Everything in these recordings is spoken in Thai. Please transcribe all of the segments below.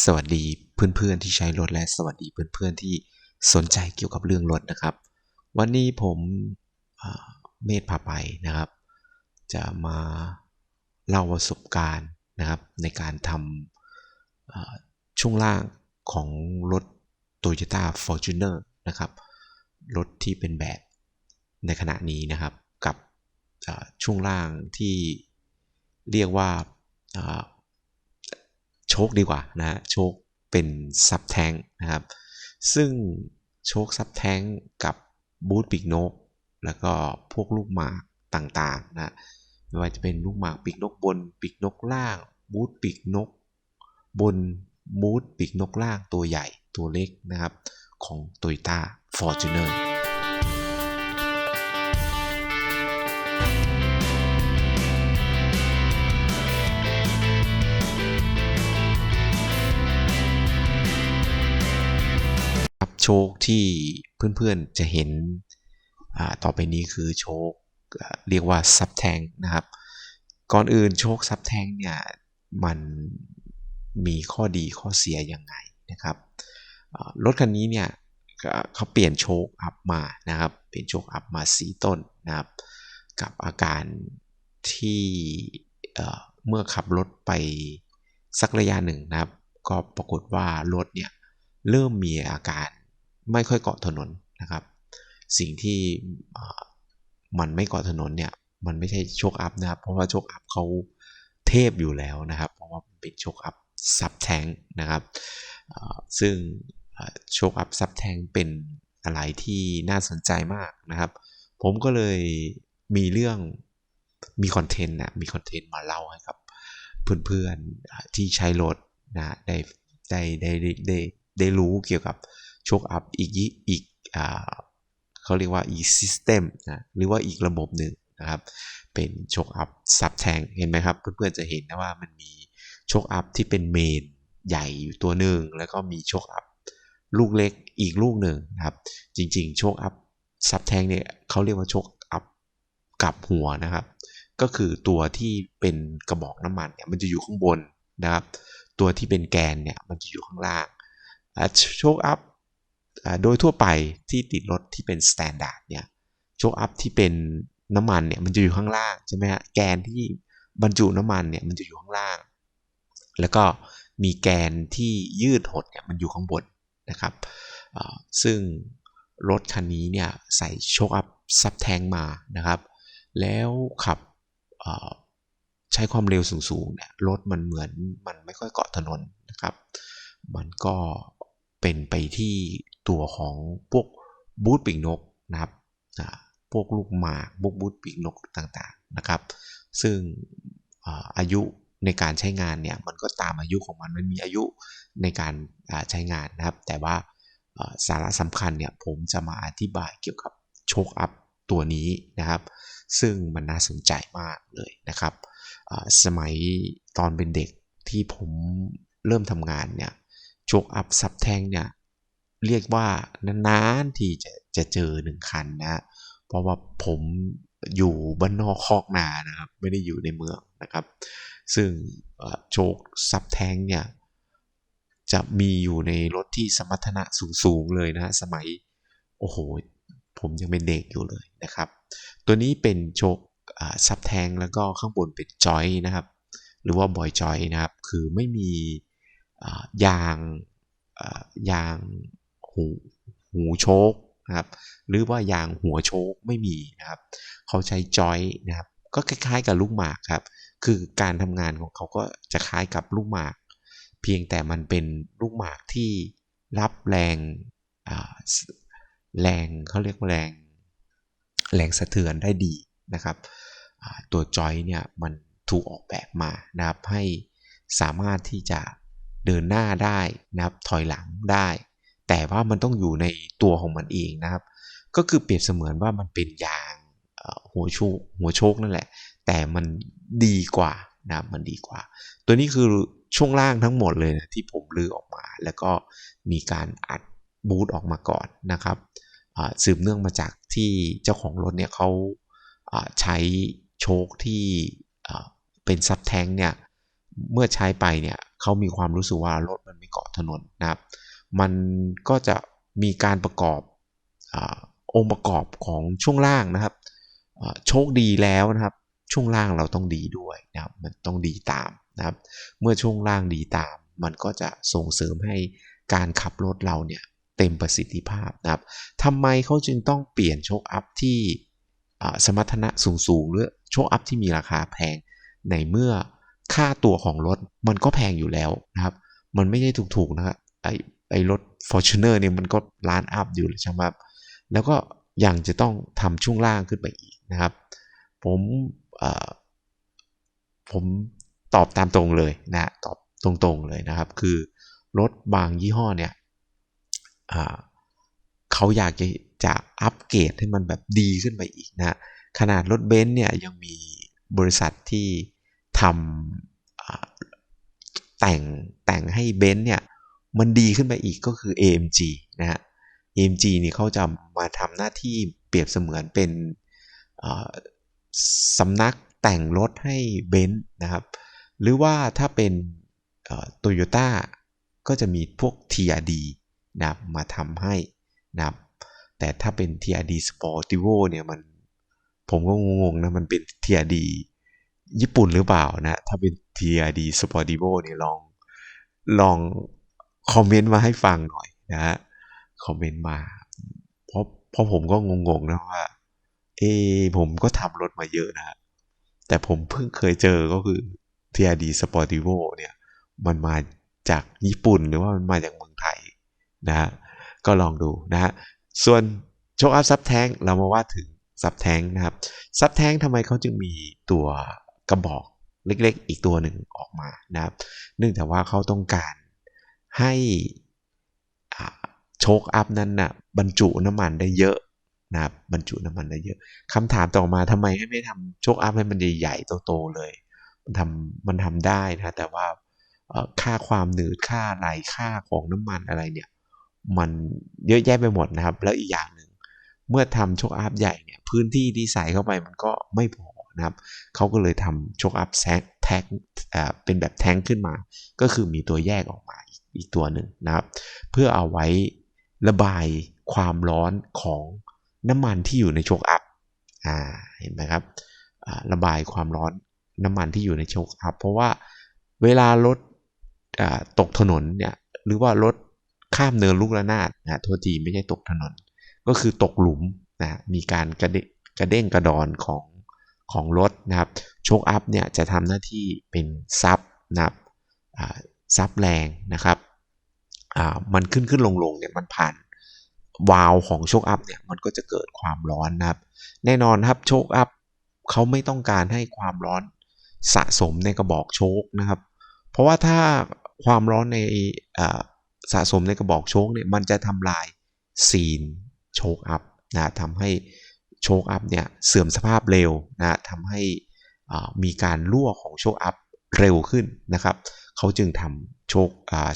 สวัสดีเพื่อนๆที่ใช้รถและสวัสดีเพื่อนๆที่สนใจเกี่ยวกับเรื่องรถนะครับ วันนี้ผมเมธพาไปนะครับ จะมาเล่าประสบการณ์นะครับ ในการทำช่วงล่างของรถ Toyota Fortuner นะครับ รถที่เป็นแบบในขณะนี้นะครับกับช่วงล่างที่เรียกว่า โชคดีกว่านะฮะโชคเป็นซับแทงนะครับ ซึ่งโชคซับแทงกับบูทปีกนก แล้วก็พวกลูกหมากต่างๆนะไม่ว่าจะเป็นลูกหมากปีกนกบนปีกนกล่าง บูทปีกนก บนบูทปีกนกล่างตัวใหญ่ตัวเล็กนะครับ ของ Toyota Fortuner โชคที่เพื่อนๆจะเห็นต่อไปนี้คือโชคเรียกว่าซับแทงนะครับ ก่อนอื่นโชคซับแทงเนี่ยมันมีข้อดีข้อเสียยังไงนะครับรถคันนี้เนี่ยเขาเปลี่ยนโชคอัพมานะครับเปลี่ยนโชคอัพมาสีต้นนะครับ กับอาการที่เมื่อขับรถไปสักระยะหนึ่งนะครับ ก็ปรากฏว่ารถเนี่ยเริ่มมีอาการ ไม่ค่อยเกาะถนนนะครับ สิ่งที่มันไม่เกาะถนนเนี่ยมันไม่ใช่โชคอัพนะครับ เพราะว่าโชคอัพเขาเทพอยู่แล้วนะครับ เพราะว่าเป็นโชคอัพซับแทงนะครับซึ่งโชคอัพซับแทงเป็นอะไรที่น่าสนใจมากนะครับ ผมก็เลยมีเรื่องมีคอนเทนต์นะมีคอนเทนต์มาเล่าให้กับเพื่อนๆที่ใช้รถนะได้ได้ได้ได้ได้รู้เกี่ยวกับ โชคอัพอีกยิอีกอ่าเขาเรียกว่าอีกซิสเต็มนะหรือว่าอีกระบบหนึ่งนะครับ เป็นโชคอัพซับแทงเห็นไหมครับ เพื่อนๆจะเห็นนะว่ามันมีโชคอัพที่เป็นเมนใหญ่อยู่ตัวหนึ่งแล้วก็มีโชคอัพลูกเล็กอีกลูกหนึ่งนะครับ จริงๆ โชคอัพซับแทงเนี่ยเขาเรียกว่าโชคอัพกับหัวนะครับ ก็คือตัวที่เป็นกระบอกน้ำมันเนี่ยมันจะอยู่ข้างบนนะครับ ตัวที่เป็นแกนเนี่ยมันจะอยู่ข้างล่างโชคอัพ โดยทั่วไปที่ติดรถที่เป็นสแตนดาร์ดเนี่ยโชคอัพที่เป็นน้ำมันเนี่ยมันจะอยู่ข้างล่างใช่ไหมฮะแกนที่บรรจุน้ำมันเนี่ยมันจะอยู่ข้างล่าง แล้วก็มีแกนที่ยืดหดเนี่ยมันอยู่ข้างบนนะครับซึ่งรถคันนี้เนี่ยใส่โชคอัพซับแทงมานะครับ แล้วขับใช้ความเร็วสูงๆเนี่ยรถมันเหมือนมันไม่ค่อยเกาะถนนนะครับ มันก็ เป็นไปที่ตัวของพวกบูทปีกนกนะครับพวกลูกหมากพวกบูทปีกนกต่างๆนะครับ ซึ่งอายุในการใช้งานเนี่ยมันก็ตามอายุของมันมันมีอายุในการใช้งานนะครับ แต่ว่าสาระสำคัญเนี่ยผมจะมาอธิบายเกี่ยวกับโชคอัพตัวนี้นะครับ ซึ่งมันน่าสนใจมากเลยนะครับ สมัยตอนเป็นเด็กที่ผมเริ่มทำงานเนี่ย โชคอัพซับแทงเนี่ยเรียกว่านานๆที่จะจะเจอหนึ่งคันนะ เพราะว่าผมอยู่บ้านนอกคอกนานะครับ ไม่ได้อยู่ในเมืองนะครับ ซึ่งโชคซับแทงเนี่ยจะมีอยู่ในรถที่สมรรถนะสูงๆเลยนะสมัย โอ้โห ผมยังเป็นเด็กอยู่เลยนะครับ ตัวนี้เป็นโชคซับแทงแล้วก็ข้างบนเป็นจอยนะครับ หรือว่าบอยจอยนะครับ คือไม่มี ยางอ่ายางหูหูโชคนะครับ หรือว่ายางหัวโชคไม่มีนะครับ เขาใช้จอยนะครับ ก็คล้ายๆกับลูกหมากครับ คือการทำงานของเขาก็จะคล้ายกับลูกหมาก เพียงแต่มันเป็นลูกหมากที่รับแรงแรงเขาเรียกว่าแรง แรงสะเทือนได้ดีนะครับ ตัวจอยเนี่ยมันถูกออกแบบมานะครับให้สามารถที่จะ เดินหน้าได้นะครับ ถอยหลังได้ แต่ว่ามันต้องอยู่ในตัวของมันเองนะครับ ก็คือเปรียบเสมือนว่ามันเป็นยางหัวโชคหัวโชคนั่นแหละ แต่มันดีกว่านะครับมันดีกว่า ตัวนี้คือช่วงล่างทั้งหมดเลยนะที่ผมลือออกมา แล้วก็มีการอัดบูทออกมาก่อนนะครับสืบเนื่องมาจากที่เจ้าของรถเนี่ยเขาใช้โชคที่เป็นซับแทงเนี่ยเมื่อใช้ไปเนี่ย เขามีความรู้สึกว่ารถมันไม่เกาะถนนนะครับ มันก็จะมีการประกอบอองค์ประกอบของช่วงล่างนะครับโชคดีแล้วนะครับ ช่วงล่างเราต้องดีด้วยนะครับมันต้องดีตามนะครับ เมื่อช่วงล่างดีตาม มันก็จะส่งเสริมให้การขับรถเราเนี่ยเต็มประสิทธิภาพนะครับทำไมเขาจึงต้องเปลี่ยนโชคอัพที่สมรรถนะสูงๆหรือโชคอัพที่มีราคาแพงในเมื่อ ค่าตัวของรถมันก็แพงอยู่แล้วนะครับ มันไม่ได้ถูกๆนะครับไอไอรถ Fortuner เนี่ยมันก็ล้านอัพอยู่ใช่ไหมครับแล้วก็ยังจะต้องทำช่วงล่างขึ้นไปอีกนะครับ ผมผมตอบตามตรงเลยนะตอบตรงๆเลยนะครับ คือรถบางยี่ห้อเนี่ยเขาอยากจะจะอัปเกรดให้มันแบบดีขึ้นไปอีกนะขนาดรถเบนซ์เนี่ยยังมีบริษัทที่ ทำแต่งแต่งให้เบนซ์เนี่ยมันดีขึ้นไปอีกก็คือ AMG นะฮะ AMG นี่เขาจะมาทำหน้าที่เปรียบเสมือนเป็นสำนักแต่งรถให้เบนซ์นะครับ หรือว่าถ้าเป็นโตโยต้าก็จะมีพวก TRD นะมาทำให้นะครับ แต่ถ้าเป็น TRD Sportivo เนี่ยมันผมก็งงๆนะมันเป็น TRD ญี่ปุ่นหรือเปล่านะ ถ้าเป็น TRD Sportivo เนี่ยลองลองคอมเมนต์มาให้ฟังหน่อยนะฮะคอมเมนต์มาเพราะเพราะผมก็งงๆนะว่า เอผมก็ทำรถมาเยอะนะ แต่ผมเพิ่งเคยเจอก็คือ TRD Sportivo เนี่ย มันมาจากญี่ปุ่นหรือว่ามันมาจากเมืองไทยนะฮะก็ลองดูนะฮะส่วนโชคอัพซับแทงเรามาว่าถึงซับแทงนะครับซับแทงทำไมเขาจึงมีตัว กระบอกเล็กๆ อีกตัวหนึ่งออกมานะครับเนื่องจากว่าเขาต้องการให้โชคอัพนั้นนะ่ะบรรจุน้ำมันได้เยอะนะครับบรรจุน้ำมันได้เยอะคำถามต่อมาทำไมไม่ทำโชคอัพให้มันใหญ่ๆโตๆเลย มันทำมันทำได้นะแต่ว่าค่าความหนืดค่าไหลค่าของน้ำมันอะไรเนี่ย มันเยอะแยะไปหมดนะครับ แล้วอีกอย่างหนึ่งเมื่อทำโชคอัพใหญ่เนี่ยพื้นที่ที่ใส่เข้าไปมันก็ไม่พอ นะครับเขาก็เลยทำโชคอัพแซกแท็กเป็นแบบแท้งขึ้นมา ก็คือมีตัวแยกออกมาอีกตัวหนึ่งนะครับ เพื่อเอาไว้ระบายความร้อนของน้ำมันที่อยู่ในโชคอัพอ่าเห็นไหมครับระบายความร้อนน้ำมันที่อยู่ในโชคอัพเพราะว่าเวลารถตกถนนเนี่ยหรือว่ารถข้ามเนินลูกระนาดนะโทษทีไม่ใช่ตกถนน ก็คือตกหลุมนะมีการกระเดกระเด้งกระดอนของ ของรถนะครับโชคอัพเนี่ยจะทำหน้าที่เป็นซับนะครับซับแรงนะครับมันขึ้นขึ้นลงลงเนี่ยมันผ่านวาลของโชคอัพเนี่ยมันก็จะเกิดความร้อนนะครับ แน่นอนครับโชคอัพเขาไม่ต้องการให้ความร้อนสะสมในกระบอกโชคนะครับ เพราะว่าถ้าความร้อนในสะสมในกระบอกโชคเนี่ยมันจะทำลายซีนโชคอัพนะทำให้ โชคอัพเนี่ยเสื่อมสภาพเร็วนะทำให้มีการรั่วของโชคอัพเร็วขึ้นนะครับเขาจึงทำโชค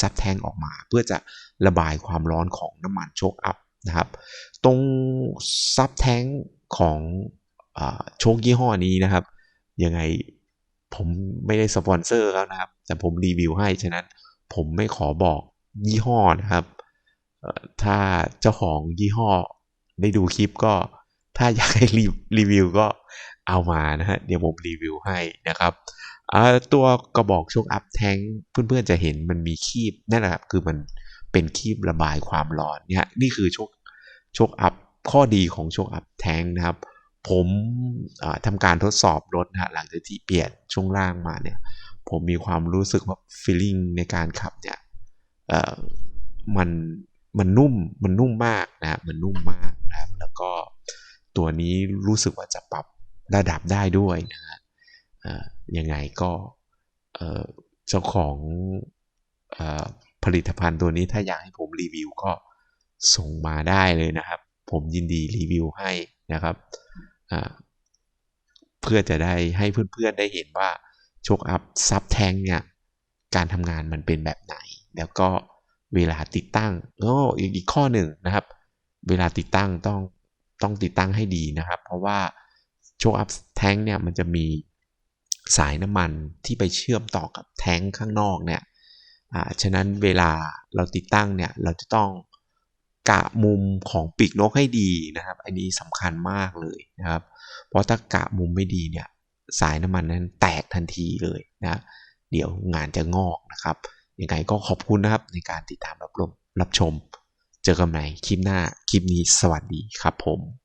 ซับแทงออกมา เพื่อจะระบายความร้อนของน้ำมันโชคอัพนะครับ ตรงซับแทงของโชคยี่ห้อนี้นะครับ ยังไงผมไม่ได้สปอนเซอร์แล้วนะครับ แต่ผมรีวิวให้ ฉะนั้นผมไม่ขอบอกยี่ห้อนะครับ ถ้าเจ้าของยี่ห้อได้ดูคลิปก็ ถ้าอยากให้รีวิวก็เอามานะฮะเดี๋ยวผมรีวิวให้นะครับตัวกระบอกโชคอัพแทงเพื่อนๆจะเห็นมันมีคีบนั่นแหละครับคือมันเป็นคีบระบายความร้อนเนี่ยนี่คือโชคโชคอัพข้อดีของโชคอัพแทงนะครับ ผมทำการทดสอบรถนะหลังจากที่เปลี่ยนช่วงล่างมาเนี่ย ผมมีความรู้สึกว่าฟีลลิ่งในการขับเนี่ยมันมันนุ่มมันนุ่มมากนะมันนุ่มมากนะครับแล้วก็ ตัวนี้รู้สึกว่าจะปรับระดับได้ด้วยนะฮะยังไงก็เจ้าของผลิตภัณฑ์ตัวนี้ถ้าอยากให้ผมรีวิวก็ส่งมาได้เลยนะครับ ผมยินดีรีวิวให้นะครับเพื่อจะได้ให้เพื่อนๆได้เห็นว่าโชคอัพซับแทงเนี่ยการทำงานมันเป็นแบบไหน แล้วก็เวลาติดตั้งโอ้อีกข้อหนึ่งนะครับ เวลาติดตั้งต้อง ต้องติดตั้งให้ดีนะครับ เพราะว่าโชคอัพแท้งเนี่ยมันจะมีสายน้ำมันที่ไปเชื่อมต่อกับแท้งข้างนอกเนี่ยอ่าฉะนั้นเวลาเราติดตั้งเนี่ยเราจะต้องกะมุมของปีกนกให้ดีนะครับ อันนี้สำคัญมากเลยนะครับ เพราะถ้ากะมุมไม่ดีเนี่ยสายน้ำมันนั้นแตกทันทีเลยนะเดี๋ยวงานจะงอกนะครับยังไงก็ขอบคุณนะครับในการติดตามรับชมรับชม เจอกันใหม่คลิปหน้า คลิปนี้สวัสดีครับผม